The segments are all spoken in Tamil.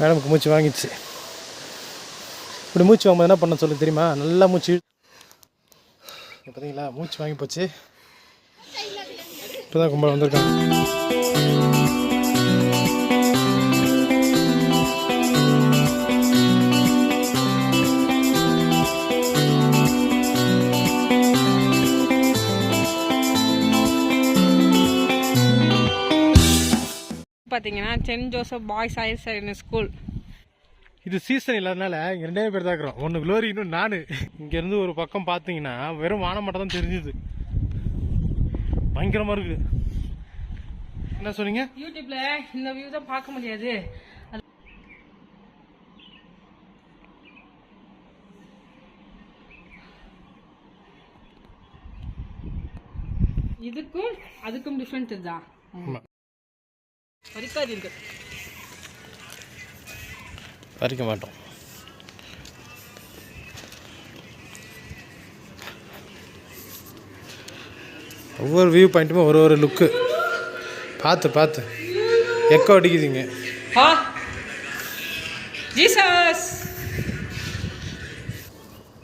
மேடமுக்கு மூச்சு வாங்கிடுச்சு. இப்படி மூச்சு வாங்கும்போது என்ன பண்ண சொல்லு தெரியுமா? நல்லா மூச்சு பார்த்தீங்களா மூச்சு வாங்கி போச்சு. இப்போ தான் கும்பல் வந்திருக்காங்க. பார்த்தீங்கன்னா Saint Joseph boys higher secondary school இது சீசன் இல்லாதனால இங்க ரெண்டே பேர் தான் இருக்கிறோம். ஒன்று க்ளோரி இன்னும் நான். இங்கேருந்து ஒரு பக்கம் பார்த்தீங்கன்னா வெறும் வானம் மட்டும் தான் தெரிஞ்சுது. பயங்கரமாக இருக்குது என்ன சொன்னீங்க? யூடியூப்ல இந்த வியூ தான் பார்க்க முடியாது. இதுக்கும் அதுக்கும் டிஃப்ரெண்ட் இதுதான் இருக்கு பறிக்க மாட்டோம். ஒவ்வொரு வியூ பாயிண்ட்டுமே ஒரு ஒரு லுக்கு பார்த்து பார்த்து. எக்கோ அடிக்குதுங்க. ஜீசஸ்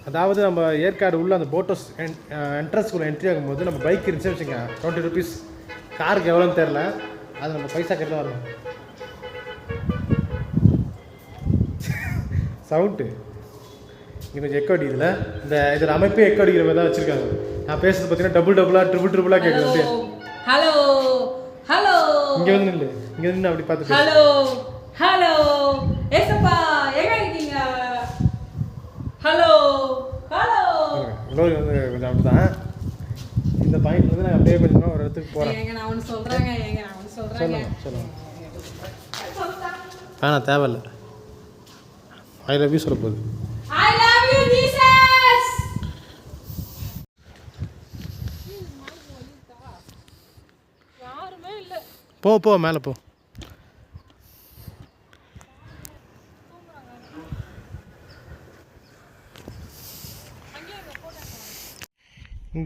அதாவது நம்ம ஏற்காடு உள்ள அந்த போட்டோஸ் என்ட்ரன்ஸ்குள்ளே என்ட்ரி ஆகும்போது நம்ம பைக் இருந்துச்சு வச்சுங்க டுவெண்ட்டி ருபீஸ் காருக்கு எவ்வளோன்னு தெரில அது நம்ம பைசா கட்டில் வரணும். சவுண்டு இங்கே கொஞ்சம் எக்கோ அடிக்குதுல? இந்த இதில் அமைப்பே எக்கோ அடிக்கிற மாதிரி தான் வச்சுருக்காங்க. நான் பேசுறது பார்த்தீங்கன்னா டபுள் டபுளாக ட்ரிபிள் ட்ரிபிளாக கேட்குது அப்படியே. ஹலோ ஹலோ இங்கே வந்து நில்லு. இங்கே நின்று அப்படி பார்த்து. ஹலோ ஹலோ ஏசப்பா எங்க இருக்கீங்க? ஹலோ ஹலோ குளோரி வந்து கொஞ்சம் அப்படி தான் இந்த பாயிண்ட் வந்து நான் அப்படியே கொஞ்சமாக ஒரு இடத்துக்கு சொல்றேங்க சொல்லுங்க சொல்லுங்க. வேணாம் தேவையில்ல. ஐ லவ் யூ சொல்ல போகுது. ஐ லவ் யூ ஜீசஸ் யாருமே இல்லை. போ போ மேலே போ.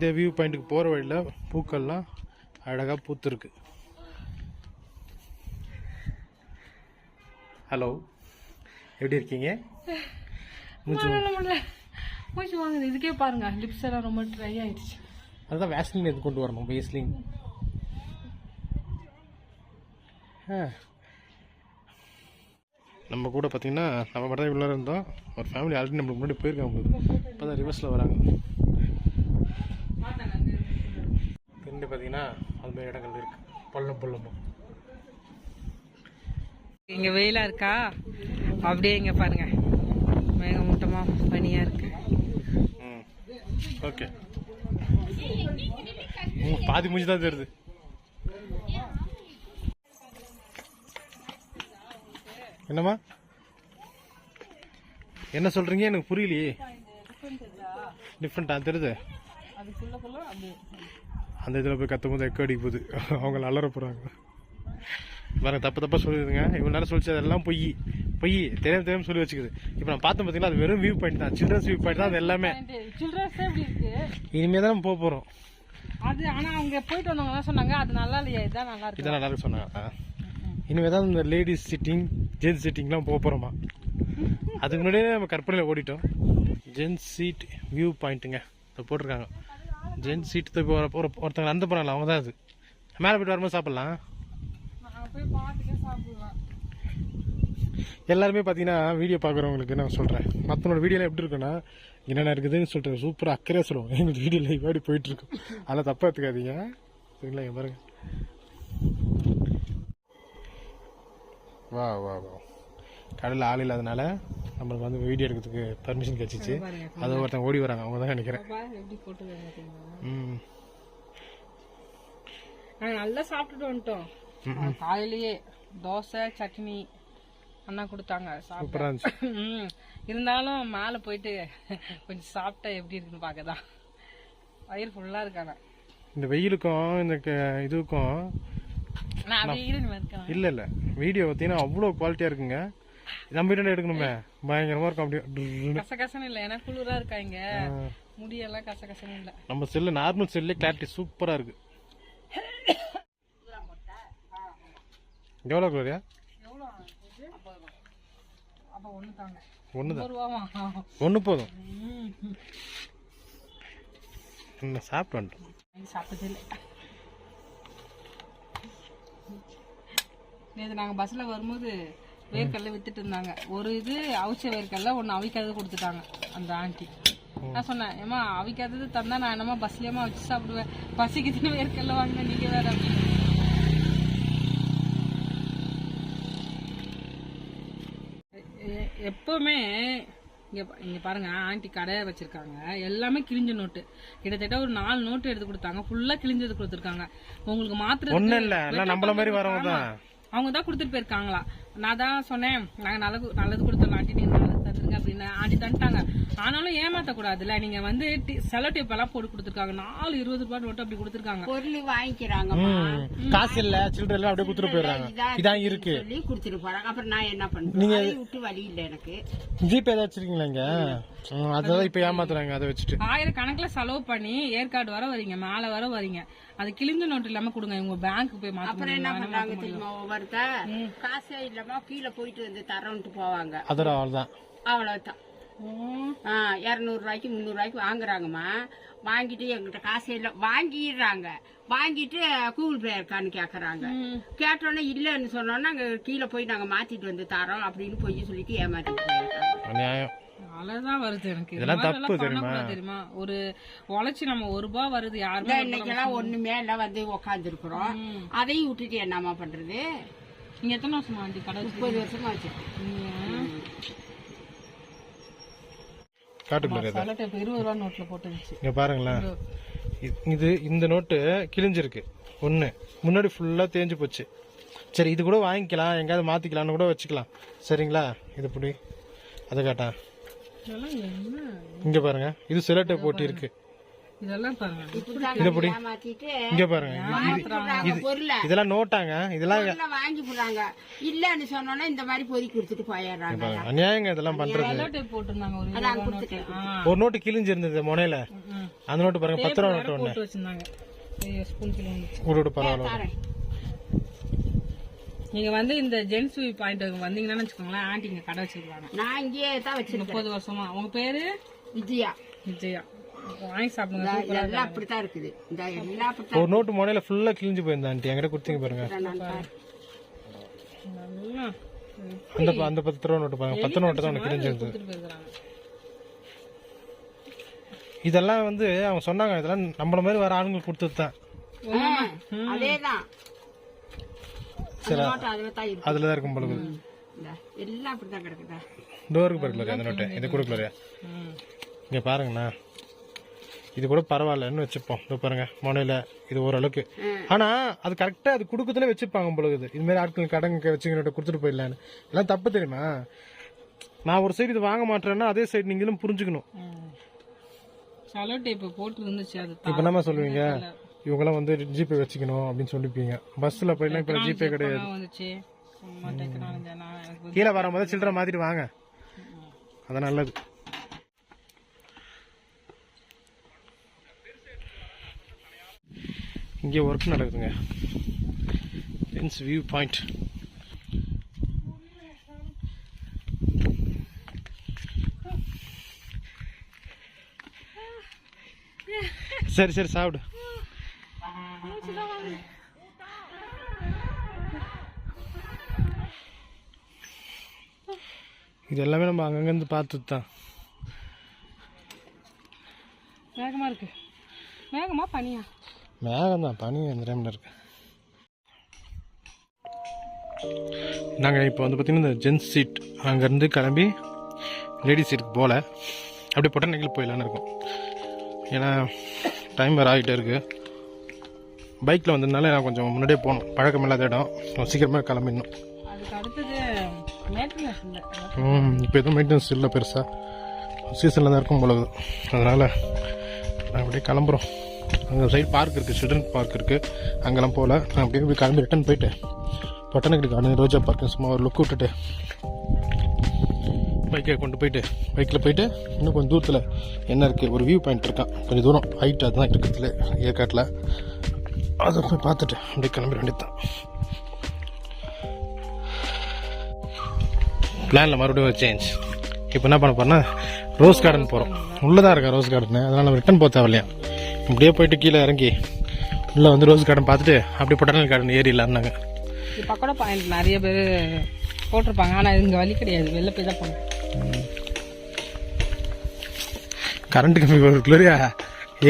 இந்த வியூ பாயிண்ட்டுக்கு போகிற வழியில் பூக்கள்லாம் அழகாக பூத்துருக்கு. ஹலோ எப்படி இருக்கீங்க? மூச்சு வாங்குது. இதுக்கே பாருங்க. லிப்ஸ் எல்லாம் ரொம்ப ட்ரை ஆயிடுச்சு. அதுதான் வேஸ்லின் எது கொண்டு வரணும். வேஸ்லின் நம்ம கூட பார்த்தீங்கன்னா நம்ம மட்டும் இவ்வளோ இருந்தோம். ஒரு ஃபேமிலி ஆல்ரெடி நம்மளுக்கு முன்னாடி போயிருக்காங்க இப்போ தான் ரிவர்ஸில் வராங்க. பின்னாடி பார்த்தீங்கன்னா அது மாதிரி இடங்கள் இருக்குது பள்ளம் பள்ளமும் இங்க வெயிலா இருக்கா? அப்படியே இங்க பாருங்க. மேகமூட்டமா பனியா இருக்கு. ஓகே. பாதி மூஞ்சி தான் தெரியுது. என்னம்மா? என்ன சொல்றீங்க? எனக்கு புரியலையே. டிஃப்ரெண்டா தெரியுது. அதுக்குள்ளக்குள்ள அப்படியே. அந்த இதில் போய் கத்தும் போது எக்கோ அடிக்க போகுது அவங்க அலற போகிறாங்க பாருங்க தப்பு தப்பாக சொல்லிடுதுங்க. இவ்வளோ நேரம் சொல்லிச்சு அதெல்லாம் பொய். பொய். தெரியாம தெரியாம சொல்லி வச்சுக்குது. இப்போ நான் பார்த்தோம் பார்த்தீங்களா அது வெறும் வியூ பாயிண்ட் தான். சில்ட்ரன்ஸ் வியூ பாயிண்ட் தான் அது எல்லாமே. சில்ட்ரன்ஸ் எப்படி இருக்கு. இனிமே தான் போக போகிறோம் அது ஆனா அவங்க போயிட்டு வந்தவங்க சொன்னாங்க அது நல்லா இல்லையா இதுதான் நல்லா இருக்கு? இதான் நல்லா இருக்கு சொன்னாங்க. இனிமே தான் இந்த லேடிஸ் சிட்டிங் ஜென்ஸ் சிட்டிங்லாம் போக போகிறோமா அதுக்கு முன்னாடியே நம்ம கற்பனையில் ஓடிட்டோம். ஜென்ஸ் சீட் வியூ பாயிண்ட்டுங்க போட்டிருக்காங்க. ஜென்ஸ் சீட் போகிற ஒரு ஒருத்தங்க அந்த போகிறாங்களா அவங்க தான் அது. மேலே போயிட்டு வரும்போது சாப்பிட்லாம். எல்லாருமே பார்த்தீங்கன்னா வீடியோ பார்க்குறவங்களுக்கு நான் சொல்கிறேன் மற்றவங்களோட வீடியோலாம் எப்படி இருக்குன்னா என்னென்ன இருக்குதுன்னு சொல்லிட்டு சூப்பராக அக்கறையாக சொல்லுவோம் எங்களுக்கு வீடியோ லைவ் ஆடி போயிட்டுருக்கும். அதெல்லாம் தப்பாக எடுத்துக்காதீங்க. சரிங்களா இங்க பாருங்க. வா வா வா. கடலில் ஆள் இல்லாதனால நம்மளுக்கு வந்து வீடியோ எடுக்கிறதுக்கு பர்மிஷன் கிடச்சிச்சு. அது ஒருத்தங்க ஓடி வராங்க. அவங்க தான் நினைக்கிறேன். ம். நல்லா சாப்பிட்டுட்டு வந்துட்டோம். காலையிலேயே தோசை சட்னி அண்ணா கொடுத்தாங்க சூப்பராக இருந்துச்சு. ம். இருந்தாலும் மேலே போயிட்டு கொஞ்சம் சாப்பிட்டா எப்படி இருக்குன்னு பார்க்க தான் வயிறு ஃபுல்லாக இருக்காங்க. இந்த வெயிலுக்கும் இந்த இதுக்கும் இல்லை இல்லை. வீடியோ பார்த்தீங்கன்னா அவ்வளோ குவாலிட்டியாக இருக்குங்க. நம்ம வீட்டில் எடுக்கணுமே. பயங்கரமாக இருக்கும் அப்படியே. கசகசன்னு இல்லை. ஏன்னா குளிரா இருக்கா இங்க முடியெல்லாம் கசகசன்னு இல்லை. நம்ம செல்லு நார்மல் செல்லே கிளாரிட்டி சூப்பராக இருக்கு. எவ்வளோ குளோரியா தாங்க. ஒன்று போதும். சாப்பிட்டு வந்துட்டோம் வாங்கி சாப்பிட்டது இல்லை. நேற்று நாங்கள் பஸ்ஸில் வரும்போது வேர்க்கடலை வித்துட்டு இருந்தாங்க. ஒரு இது அவிச்ச வேர்க்கடலை ஒன்று அவிக்காதது கொடுத்துட்டாங்க அந்த ஆண்டி. நான் சொன்னேன் ஏமா அவிக்காதது தந்தா நான் என்னமா பஸ்லயமா வச்சு சாப்பிடுவேன்? பசிக்குதுன்னு வேர்க்கடலை வாங்கினேன் நீங்க வேற. அப்படின்னு. எப்பவுமே இங்க இங்க பாருங்க ஆண்டி கடை வச்சிருக்காங்க. எல்லாமே கிழிஞ்ச நோட்டு. கிட்டத்தட்ட ஒரு நாலு நோட்டு எடுத்து கொடுத்தாங்க. ஃபுல்லா கிழிஞ்சது கொடுத்துருக்காங்க. உங்களுக்கு மாத்திரை ஒன்றும் இல்லை. நம்மள மாதிரி வரவங்க தான். அவங்க தான் கொடுத்துட்டு போயிருக்காங்களா? நான் தான் சொன்னேன். நாங்கள் நல்லது நல்லது கொடுத்துடலாம். ஆண்டி நீங்கள் நல்லது தந்துருங்க அப்படின்னு ஆண்டி தந்துட்டாங்க. ஆனாலும் ஏமாத்த கூடாதுல்ல நீங்க வந்து டி- செலோ டேப் எல்லாம் போட்டு கொடுத்துருக்காங்க. நாலு இருபது ரூபாய் நோட்டு அப்படி கொடுத்துருக்காங்க. பொருள் வாங்கிக்கிறாங்கம்மா. ம். காசு இல்லை சில்லறை எல்லாம் அப்படியே கொடுத்துட்டு போயிடுறாங்க. இதான் இருக்கு. சொல்லி குடுத்துட்டு போறாங்க. அப்புறம் நான் என்ன பண்றேன் அதையும் விட்டு வழி இல்லை எனக்கு. ஜிபே ஏதாச்சும் வச்சிருக்கீங்களா இங்க? ம், அதான் இப்போ ஏமாத்துறாங்க அதை வச்சுட்டு. ஆயிரக்கணக்கில் செலவு பண்ணி ஏற்காடு வர வரீங்க மேலே வர வரீங்க. அது கிழிஞ்ச நோட்டு இல்லாம கொடுங்க உங்க பேங்க் போய் மாத்த அப்புறம் என்ன? பண்றாங்க தெரியுமா ஒவ்வொருத்தர்? காசே இல்லாம கீழே போயிட்டு வந்து தரோன்ட்டு போவாங்க. அதோட அவ்வளோதான் அவ்வளவுதான். ம். ஆ இரநூறு ரூபாய்க்கு முந்நூறு ரூபாய்க்கு வாங்குறாங்கம்மா. வாங்கிட்டு எங்கிட்ட காசே இல்லை வாங்கிடுறாங்க. வாங்கிட்டு கூகுள் பே இருக்கான்னு கேக்குறாங்க. கேட்டோன்னே இல்லைன்னு சொன்னோன்னா அங்க கீழே போய் நாங்க மாத்திட்டு வந்து தரோம் அப்படின்னு போய் சொல்லிட்டு நியாயம் அவ்வளவுதான் வருது எனக்கு. இதெல்லாம் தப்பு தெரியுமா? ஒரு உழைச்சி நம்ம ஒரு ரூபாய் வருது யாருமே இன்னைக்கெல்லாம் ஒண்ணுமே எல்லாம் வந்து உக்காந்து இருக்கிறோம் ம். அதையும் விட்டுட்டு என்னம்மா பண்றது? நீங்க எத்தனை வருஷமா ஆண்டி கடை முப்பது வருஷமா வச்சிருக்கேன் காட்டுக்குள்ள செலோ டேப் இருபது ரூபா நோட்ல போட்டுருந்துச்சு. இங்க பாருங்களேன். இது இந்த நோட்டு கிழிஞ்சிருக்கு. ஒன்று முன்னாடி ஃபுல்லாக தேஞ்சு போச்சு. சரி இது கூட வாங்கிக்கலாம். எங்கேயாவது மாற்றிக்கலாம்னு கூட வச்சுக்கலாம். சரிங்களா? இது இப்படி அதை காட்டேன் இங்கே பாருங்க. இது சிலட்டை போட்டி இருக்கு இதெல்லாம் பாருங்க? ஏமாத்திட்டு இங்கே பாருங்க. இதெல்லாம் நோட்டாங்க. இதெல்லாம் வாங்கி போடுறாங்க. இல்லன்னு சொன்னோன்னா இந்த மாதிரி பொறி கொடுத்துட்டு போயிடுறாங்க. அநியாயங்க இதெல்லாம் பண்றது. ஒரு நோட்டு. ஆ. ஒரு நோட்டு கிழிஞ்சு இருந்தது முனையில. அந்த நோட்டு பாருங்க. பத்து ரூபா நோட்டு விடு விடு பரவாயில்ல. நீங்க வந்து இந்த ஜென்ஸ் வியூ பாயிண்ட் வந்தீங்கன்னா வச்சுக்கோங்களேன் ஆண்டி இங்க கடை வச்சிருக்காங்க. நான் இங்கேயே தான் வச்சிருக்கேன். முப்பது வருஷமா. உங்க பேரு? விஜயா. விஜயா. வாங்கி சாப்பிடுங்க இந்த சூப்பரா எல்லாம் அப்படித்தான் இருக்குது. இந்த எல்லாம் அப்படித்தான் ஒரு நோட்டு முனையில ஃபுல்லா கிழிஞ்சு போயிருந்தா ஆண்டி என்கிட்ட கொடுத்தீங்க பாருங்க. அந்த ப- அந்த பத்து ரூபா நோட்டு பாருங்க. பத்து நோட்டு தான் உனக்கு கிழிஞ்சிருந்தது இதெல்லாம் வந்து அவங்க சொன்னாங்க இதெல்லாம் நம்மள மாதிரி வர ஆளுங்க கொடுத்தது தான். அதேதான். நோட்டு அதுல தான் இருக்கும் பொழுது எல்லாம் அப்படித்தான் கிடக்குதா? டோருக்கு பக்கத்தில் அந்த நோட்டு. இது கொடுக்கல ம். இங்கே பாருங்கண்ணா. இது கூட பரவாயில்லன்னு வச்சுப்போம். இதோ பாருங்க முனையில இது ஓரளவுக்கு. ஆனா அது கரெக்டா அது குடுக்கத்துல வச்சிருப்பாங்க பொழுது இது மாதிரி ஆட்கள் கடங்க வச்சுக்கிட்டு கொடுத்துட்டு போயிடலான்னு. எல்லாம் தப்பு தெரியுமா? நான் ஒரு சைடு இது வாங்க மாட்டேன்னா அதே சைடு நீங்களும் புரிஞ்சுக்கணும். செலோ டேப் போட்டு இருந்துச்சு அது இப்போ என்னம்மா சொல்லுவீங்க? இவங்கெல்லாம் வந்து ஜிபே வச்சுக்கணும் அப்படின்னு சொல்லிப்பீங்க பஸ்ஸில் போயிலாம் இப்போ ஜிபே கிடையாது. கீழே வரும்போது சில்லறை மாத்திட்டு வாங்க. அதான் நல்லது. இங்கே ஒர்க் நடக்குதுங்க. ஜென்ஸ் வியூ பாயிண்ட் சரி சரி சாப்பிடு. இது எல்லாமே நம்ம அங்கங்கேருந்து பார்த்துட்டு தான் வேகமாக இருக்கு. வேகமாக பனியா? மேகம் தான் பனி அந்த டைமில் இருக்கு. நாங்கள் இப்போ வந்து பார்த்தீங்கன்னா இந்த ஜென்ஸ் சீட் அங்கேருந்து கிளம்பி லேடிஸ் சீட்டுக்கு போகல அப்படியே பொட்டநகையில் போயிடலான்னு இருக்கோம். ஏன்னா டைம் வேறு ஆகிட்டே இருக்கு. பைக்கில் வந்ததுனால நான் கொஞ்சம் முன்னாடியே போகணும். பழக்கம் இல்லாத இடம். சீக்கிரமாக கிளம்பிடணும். இப்போ எதுவும் மெயின்டெனன்ஸ் இல்லை பெருசாக சீசனில் தான் இருக்கும் பொழுது அதனால் நான் அப்படியே கிளம்புறோம். அங்கே சைடு பார்க் இருக்குது சில்ட்ரன் பார்க் இருக்குது அங்கெல்லாம் போகல நான் அப்படியே போய் கிளம்பி ரிட்டன் போயிட்டு பட்டணகிரி கார்டன் ரோஜா பார்க்கு சும்மா ஒரு லுக் விட்டுட்டு பைக்கை கொண்டு போயிட்டு பைக்கில் போயிட்டு இன்னும் கொஞ்சம் தூரத்தில் என்ன இருக்குது ஒரு வியூ பாயிண்ட் இருக்கான் கொஞ்சம் தூரம் ஹைட் அதுதான் இருக்கிறதுல ஏற்காட்டில். அதை போய் பார்த்துட்டு அப்படியே கிளம்பிட வேண்டியது தான் பிளானில் மறுபடியும் ஒரு சேஞ்ச் இப்போ என்ன பண்ண போறோம்னா ரோஸ் கார்டன் போகிறோம் உள்ளே தான் இருக்கா ரோஸ் கார்டனு அதனால் நம்ம ரிட்டன் போக தேவையில்லையா? இப்படியே போயிட்டு கீழே இறங்கி உள்ளே வந்து ரோஸ் கார்டன் பார்த்துட்டு அப்படியே பொட்டானிக்கல் கார்டன் ஏறிடலான்னாங்க இது பக்கோடா பாயிண்ட் நிறைய பேர் போட்டிருப்பாங்க. ஆனால் இங்கே வழி கிடையாது. வெளில போய் தான் போகணும். கரண்ட் கம்பி வருக்குள்ளரியா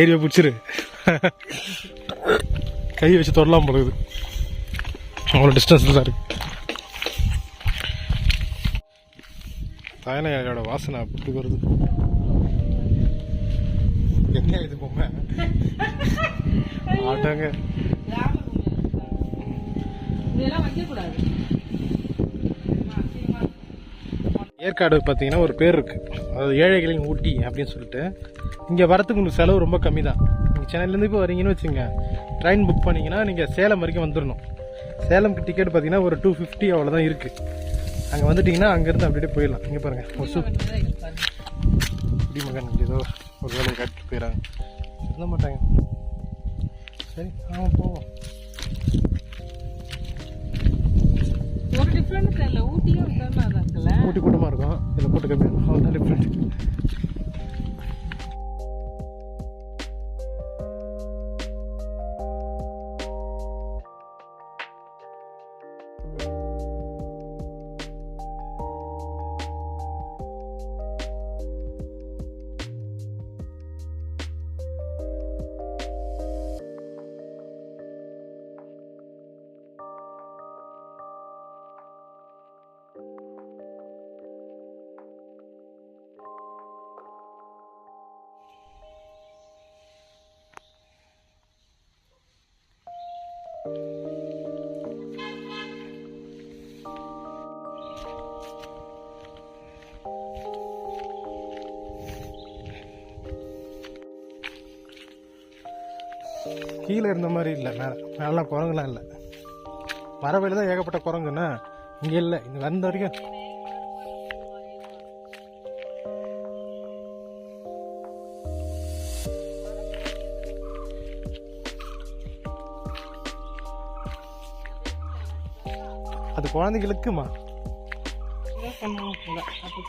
ஏரியா பிடிச்சிரு. கை வச்சு தொடலாம் போடுது அவ்வளோ டிஸ்டன்ஸில் தான் இருக்கு. பயண இலையோட வாசனை அப்படி வருது. என்ன இது? பொம்மை ஏற்காடு பார்த்தீங்கன்னா ஒரு பேர் இருக்கு. அதாவது ஏழைகளின் ஊட்டி அப்படின்னு சொல்லிட்டு. இங்கே வரத்துக்கு உங்களுக்கு செலவு ரொம்ப கம்மி தான் நீங்கள் சென்னையிலேருந்து இப்போ வரீங்கன்னு வச்சுங்க ட்ரெயின் புக் பண்ணிங்கன்னா நீங்கள் சேலம் வரைக்கும் வந்துடணும் சேலம்க்கு டிக்கெட் பார்த்தீங்கன்னா ஒரு டூ ஃபிஃப்டி அவ்வளோதான் இருக்குது அங்கே வந்துட்டிங்கன்னா அங்கேருந்து அப்படியே போயிடலாம். இங்கே பாருங்கள் ஒரு குடிமகன் ஏதோ ஒரு வேலை காட்டிட்டு போயிடறாங்க சொல்ல மாட்டாங்க. சரி ஆமாம் போவோம். ஒரு டிஃப்ரெண்ட் தெரியல ஊட்டியும் இருக்குல்ல? ஊட்டி கூட்டமாக இருக்கும். இதில் கூட்ட கம்மி அவ்வளோதான் டிஃப்ரெண்ட் கீழே இருந்த மாதிரி இல்லை. மேலே மேலாம் குரங்குலாம் இல்லை. வரவையில் தான் ஏகப்பட்ட குரங்குண்ணா இங்கே இல்லை. இங்கே வந்த வரைக்கும். அது குழந்தைகளுக்குமா?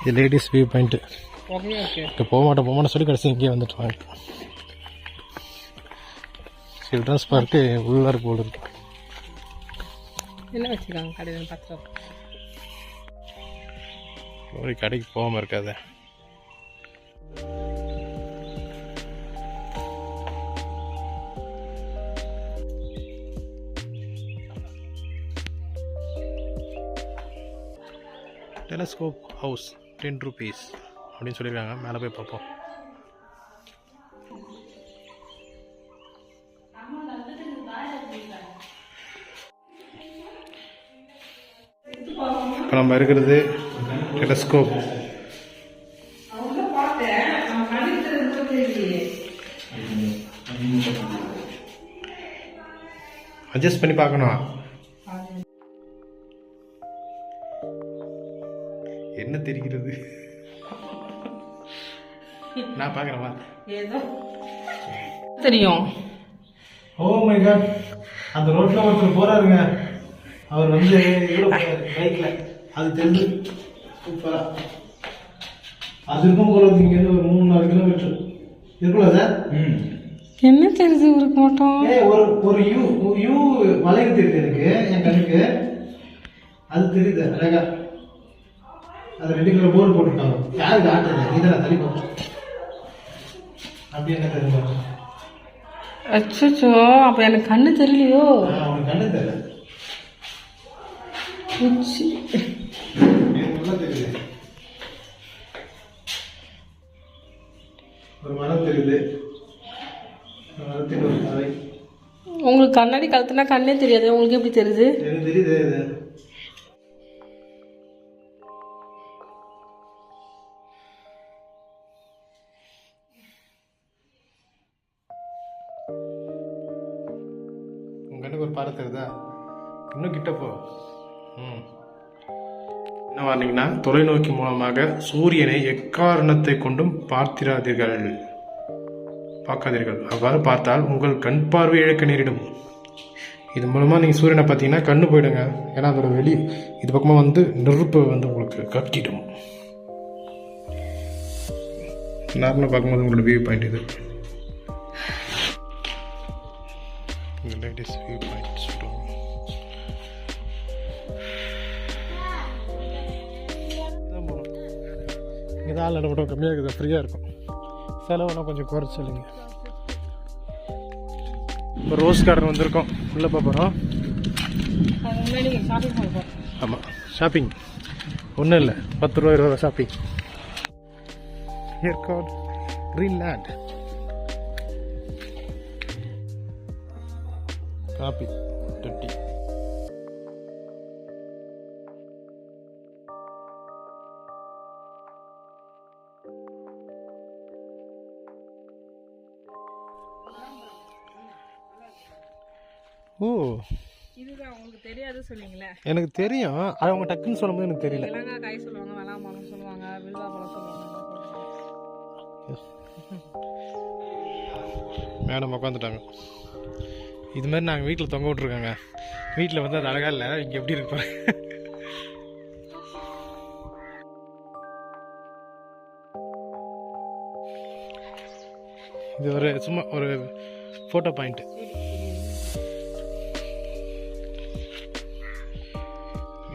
இது லேடிஸ் வியூ பாயிண்ட்டு இங்கே போக மாட்டேன் போக மாட்டேன் சொல்லி கடைசி இங்கேயே வந்துட்டு வாங்க சில்ட்ரன்ஸ் பார்க்கு உள்ளார் போல் இருக்கு. என்ன வச்சுருக்காங்க கடையில் பத்திரம்? ஒரு கடைக்கு போகாமல் இருக்காது. டெலஸ்கோப் ஹவுஸ் டென் ருபீஸ் அப்படின்னு சொல்லியிருக்காங்க. மேலே போய் பார்ப்போம். இப்போ நம்ம இருக்கிறது டெலஸ்கோப் அட்ஜஸ்ட் பண்ணி பார்க்கணும். என்ன தெரிகிறது? நான் பார்க்குறேன் ஏதோ. தெரியும். ஓ மை காட் அந்த ரோட்ல ஒருத்தர் போறாருங்க. அவர் வந்து பைக்ல அது தெரிஞ்சு. சூப்பரா. அது இருக்கும் போல இங்க இருந்து ஒரு மூணு நாலு கிலோமீட்டர் இருக்குல்ல சார்? என்ன தெரியுது இவருக்கு மட்டும்? ஏ ஒரு ஒரு யூ யூ வளைவு தெரியுது எனக்கு என் கண்ணுக்கு. அது தெரியுது அழகா. அது ரெண்டு கிலோ போர்டு போட்டுருக்காங்க. யாருக்கு ஆட்டுறது நீ தான் தள்ளி போ அப்படி என்ன தெரியுமா? அச்சோ அப்ப எனக்கு கண்ணு தெரியலையோ? அவனுக்கு கண்ணு தெரியல. உங்களுக்கு கண்ணாடி கழுத்துனா கண்ணே தெரியாது உங்களுக்கு எப்படி தெரியுது? எனக்கு தெரியுது இது. உங்க கண்ணுக்கு ஒரு பாறை தெரியுதா இன்னும் கிட்ட போ. ம். என்ன வார்னிங்கன்னா தொலைநோக்கி மூலமாக சூரியனை எக்காரணத்தை கொண்டும் பார்த்திராதீர்கள். பார்க்காதீர்கள். அவ்வாறு பார்த்தால் உங்கள் கண் பார்வை இழக்க நேரிடும். இது மூலமாக நீங்கள் சூரியனை பார்த்தீங்கன்னா கண்ணு போயிடுங்க. ஏன்னா அதோட வெளி இது பக்கமாக வந்து நெருப்பு வந்து உங்களுக்கு கட்டிடும். நார்மலாக பார்க்கும்போது உங்களோட வியூ பாயிண்ட் இது. லேடிஸ் வியூ பாயிண்ட் சொல்லுவாங்க இதான் ஆள் கம்மியாக இருக்குது ஃப்ரீயாக இருக்கும். செலவெல்லாம் கொஞ்சம் குறைச்சலுங்க இப்போ ரோஸ் கார்டன் வந்திருக்கோம். உள்ளே பார்ப்போம் போகிறோம் ஆமாம் ஷாப்பிங் ஒன்றும் இல்லை. பத்து ரூபா இருபது ரூபா shopping Yercaud Greenland coffee twenty ஓ. இதுதான் உங்களுக்கு தெரியாது சொன்னீங்களே. எனக்கு தெரியும். அது அவங்க டக்குன்னு சொல்லும்போது எனக்கு தெரியல. இலங்கா காய் சொல்லுவாங்க வெளாம்பழம் சொல்லுவாங்க வில்வா பழம் சொல்லுவாங்க. மேடம் உட்காந்துட்டாங்க இது மாதிரி நாங்கள் வீட்டில் தொங்க விட்ருக்காங்க வீட்டில் வந்து அது அழகா இல்லை. இங்கே எப்படி இருக்கு பாருங்க. இது ஒரு சும்மா ஒரு ஃபோட்டோ பாயிண்ட்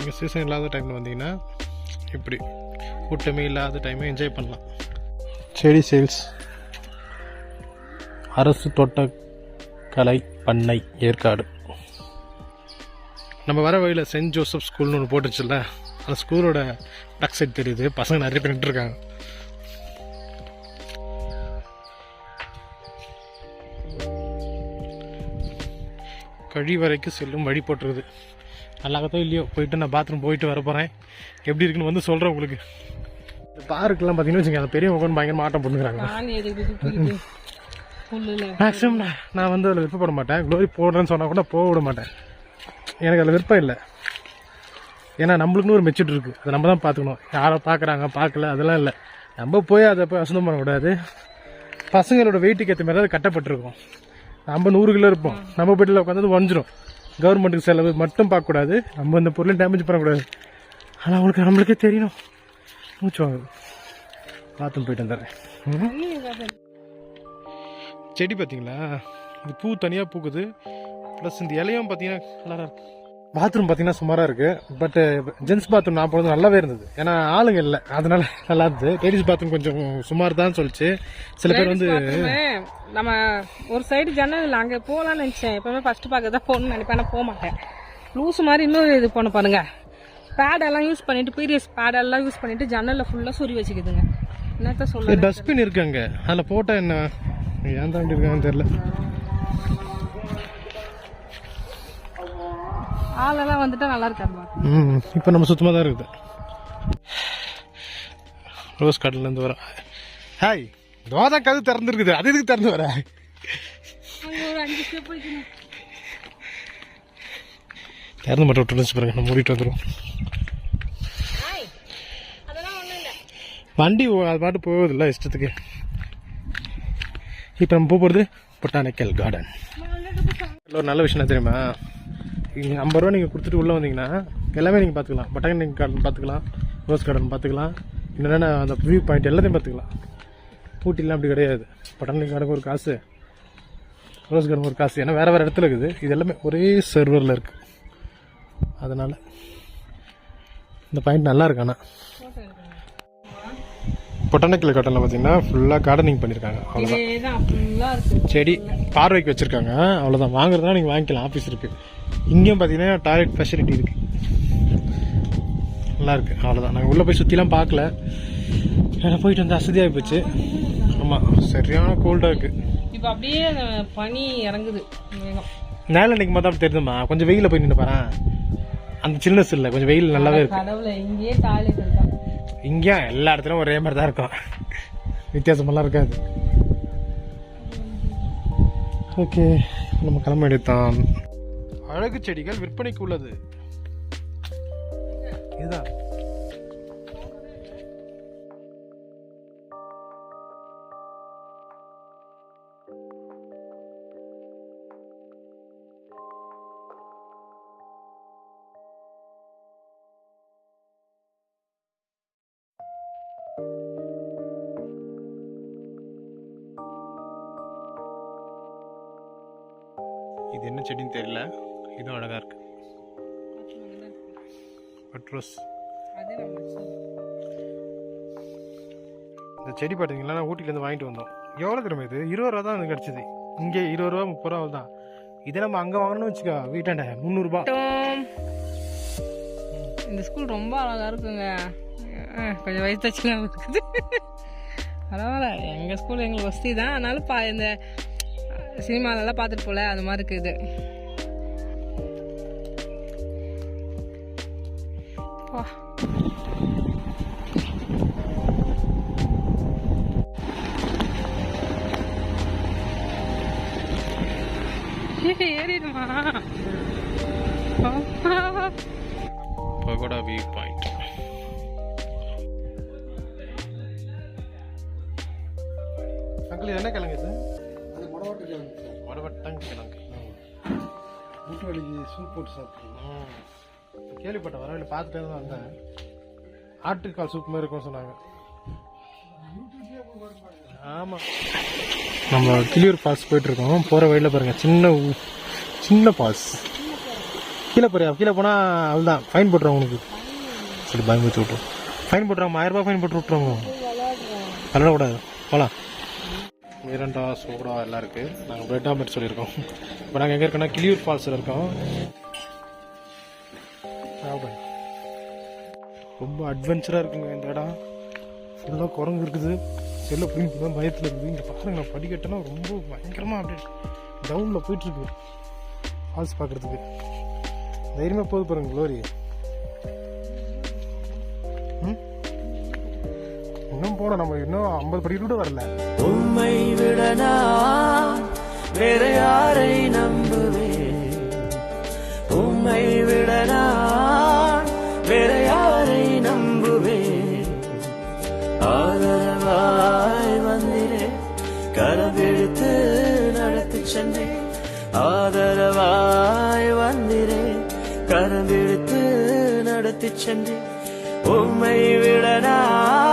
நீங்கள் சீசன் இல்லாத டைமில் வந்தீங்கன்னா இப்படி. கூட்டமே இல்லாத டைமை என்ஜாய் பண்ணலாம். செடி சேல்ஸ் அரசு தோட்டக்கலை பண்ணை ஏற்காடு. நம்ம வர வழியில் சென்ட் ஜோசப் ஸ்கூல்னு ஒன்று போட்டுச்சுல்ல? அந்த ஸ்கூலோட பேக் சைட் தெரியுது. பசங்க நிறைய பேர் இருக்காங்க. கழிவறைக்கு செல்லும் வழி போட்டுருக்குது. நல்லாகத்தோ இல்லையோ போயிட்டு நான் பாத்ரூம் போயிட்டு வர போகிறேன் எப்படி இருக்குன்னு வந்து சொல்கிறேன் உங்களுக்கு. இந்த பார்க்கெலாம் பார்த்தீங்கன்னு வச்சுக்கோங்க அந்த பெரிய உட்காந்து பயங்கரமாக ஆட்டம் பண்ணுறாங்க மேக்ஸிமம் நான் வந்து அதில் விருப்பப்பட மாட்டேன். க்ளோரி போடுறேன்னு சொன்னால் கூட போக விட மாட்டேன். எனக்கு அதில் விருப்பம் இல்லை. ஏன்னா நம்மளுக்குன்னு ஒரு மெச்சூரிட்டி இருக்குது அதை நம்ம தான் பார்த்துக்கணும். யாரை பார்க்குறாங்க பார்க்கல அதெல்லாம் இல்லை. நம்ம போய் அதை போய் அசுத்தம் பண்ணக்கூடாது. பசங்களோட வெயிட்டுக்கு ஏற்ற மாதிரி அது கட்டப்பட்டிருக்கும். நம்ம நூறு கிலோ இருப்போம். நம்ம பெட்டில் உட்காந்து வந்துடும் கவர்மெண்ட்டுக்கு செலவு மட்டும் பார்க்கக்கூடாது. நம்ம இந்த பொருளையும் டேமேஜ் பண்ணக்கூடாது. ஆனால் அவங்களுக்கு நம்மளுக்கே தெரியணும். மூச்சு வாங்குது பாத்ரூம் போயிட்டு வந்துடுறேன். செடி பார்த்தீங்களா இது பூ தனியாக பூக்குது. ப்ளஸ் இந்த இலையும் பார்த்தீங்கன்னா கலராக இருக்குது பாத்ரூம் பார்த்தீங்கன்னா சுமாராக இருக்கு. பட் ஜென்ஸ் பாத்ரூம் நான் போனது நல்லாவே இருந்தது. ஏன்னா ஆளுங்க இல்லை. அதனால நல்லா இருந்தது. லேடிஸ் பாத்ரூம் கொஞ்சம் சுமார் தான் சொல்லிச்சு. சில பேர் வந்து நம்ம ஒரு சைடு ஜன்னல் இல்லை. அங்கே போகலான்னு நினச்சேன். எப்பவுமே ஃபர்ஸ்ட் பார்க்க தான் போகணும்னு நினைப்பேன். ஆனால் போக மாட்டேன் லூஸ் மாதிரி இன்னொரு இது பண்ண பாருங்க. பேடெல்லாம் யூஸ் பண்ணிட்டு பீரியட்ஸ் பேடெல்லாம் யூஸ் பண்ணிட்டு ஜன்னலில் ஃபுல்லாக சொறி வச்சுக்குதுங்க. என்னத்த சொல்ல டஸ்ட்பின் இருக்கு அங்கே. அதில் போட்டால் என்ன? ஏன் தாண்டி இருக்காங்கன்னு தெரியல. ஆளெல்லாம் வந்துட்டா நல்லா இருக்காருமா ம் இப்போ நம்ம சுத்தமாக தான் இருக்குது. ரோஸ் கார்டன்லேருந்து வரேன். ஹாய் தோதான் கது திறந்துருக்குது. அது எதுக்கு திறந்து வர? அங்கே ஒரு அஞ்சு ஸ்டெப் வைக்கணும் திறந்து மட்டும் விட்டு பாருங்க. நம்ம மூடிட்டு இல்லை. வண்டி ஓ- அது பாட்டு போகுதில்ல இஷ்டத்துக்கு. இப்போ நம்ம போக போகிறது பொட்டானிக்கல் கார்டன் ஒரு நல்ல விஷயம் என்ன தெரியுமா? நீங்கள் ஐம்பது ரூபா நீங்கள் கொடுத்துட்டு உள்ளே வந்தீங்கன்னா எல்லாமே நீங்கள் பார்த்துக்கலாம் பொட்டானிக்கல் கார்டன் பார்த்துக்கலாம் ரோஸ் கார்டன் பார்த்துக்கலாம் என்னென்ன அந்த வியூ பாயிண்ட் எல்லாத்தையும் பார்த்துக்கலாம் ஊட்டிலாம் அப்படி கிடையாது. பொட்டானிக்கல் கார்டனுக்கு ஒரு காசு ரோஸ் கார்டன் ஒரு காசு. ஏன்னா வேறு வேறு இடத்துல இருக்குது. இது எல்லாமே ஒரே சர்வரில் இருக்குது அதனால் இந்த பாயிண்ட் நல்லா இருக்கு ஆனால் பொட்டானிக்கல் கார்டனில் பார்த்தீங்கன்னா ஃபுல்லாக கார்டனிங் பண்ணியிருக்காங்க அவ்வளோதான் இருக்குது செடி பார்வைக்கு வச்சுருக்காங்க. அவ்வளோதான் வாங்குறதுனா நீங்கள் வாங்கிக்கலாம். ஆஃபீஸ் இருக்குது இங்கேயும் பார்த்தீங்கன்னா டாய்லெட் ஃபெசிலிட்டி இருக்குது நல்லா இருக்கு. அவ்வளோதான் நாங்கள் உள்ளே போய் சுற்றிலாம் பார்க்கல. ஏன்னா போயிட்டு வந்து அசதியாகி போச்சு. ஆமாம் சரியான கோல்டாக இருக்குது இப்போ அப்படியே பனி இறங்குது. நேரில் இன்னைக்கு பார்த்தா தெரியுதுமா கொஞ்சம் வெயிலில் போய் நின்று பாரேன். அந்த சில்னஸ் இல்லை. கொஞ்சம் வெயில் நல்லாவே இருக்கு? இங்கேயும் எல்லா இடத்துலையும் ஒரே மாதிரி தான் இருக்கும். வித்தியாசமெல்லாம் இருக்காது. ஓகே நம்ம கிளம்ப வேண்டியதுதான். அழகு செடிகள் விற்பனைக்கு உள்ளது. இதுதான் இது என்ன செடின்னு தெரியல. இதுவும் அழகாக இருக்கு. பட்ரோஸ். இந்த செடி பார்த்தீங்களா நான் ஊட்டிலேருந்து வாங்கிட்டு வந்தோம். எவ்வளோ தெரியுமா இது? இருபது ரூபா தான் கிடச்சிது. இங்கே இருபது ரூபா முப்பது ரூபா தான் இதே நம்ம அங்கே வாங்கணும்னு வச்சுக்கோ வீட்டாண்ட. முந்நூறுரூபா இந்த ஸ்கூல் ரொம்ப அழகாக இருக்குங்க. கொஞ்சம் வயசு தச்சுக்கலாம் இருக்குது. பரவாயில்ல. எங்கள் ஸ்கூல் எங்களுக்கு வசதி தான். அதனால பா இந்த சினிமாலெல்லாம் பார்த்துட்டு போல அது மாதிரி இருக்குது. வா. ஏறிடுமா? பகோடா வியூ பாயிண்ட் சூப் போட்டு சாப்பிடுவோம் ம். கேள்விப்பட்டேன் வரவில்லை பார்த்துட்டே தான் வந்தேன். ஆட்டுக்கால் சூப் மாதிரி இருக்கும்னு சொன்னாங்க. ஆமாம் நம்ம கிளியூர் பாஸ் போயிட்டுருக்கோம் போகிற வழியில் பாருங்கள் சின்ன ஊ- சின்ன பாஸ். கீழே போறியா? கீழே போனால் அவ்வளோதான் ஃபைன் போட்டுருவாங்க உனக்கு சரி பயமுறுத்தி விட்டுரும். ஃபைன் போட்டுருவாங்க ஆயிரம் ரூபாய் ஃபைன் போட்டு விட்டுருவாங்க விளாடக்கூடாது போகலாம் இரண்டா சோடா எல்லாம் இருக்குது நாங்கள் பிரெட் ஆம்லெட் சொல்லியிருக்கோம். இப்போ நாங்கள் எங்கே இருக்கோம்னா கிளியூர் ஃபால்ஸில் இருக்கோம். ரொம்ப அட்வென்ச்சராக இருக்குங்க இந்த இடம். ஃபுல்லாக குரங்கு இருக்குது. செல்ல பிடிங்க தான் பயத்தில் இருக்குது. இங்கே பாருங்க நான் படிக்கட்டெல்லாம் ரொம்ப பயங்கரமாக அப்படியே டவுனில் போயிட்டுருக்கு ஃபால்ஸ் பார்க்குறதுக்கு தைரியமாக போகுது பாருங்க க்ளோரி இன்னும் போனோம் நம்ம இன்னும் ஐம்பது படி கூட வரல. உண்மை விடனா வேற யாரை நம்புவேன்? உண்மை விடனா வேற யாரை நம்புவேன்? ஆதரவாய் வந்திரே கரவெடுத்து நடத்தி சென்றேன் ஆதரவாய் வந்திரே கரவெடுத்து நடத்தி சென்றேன் உம்மை விட நான்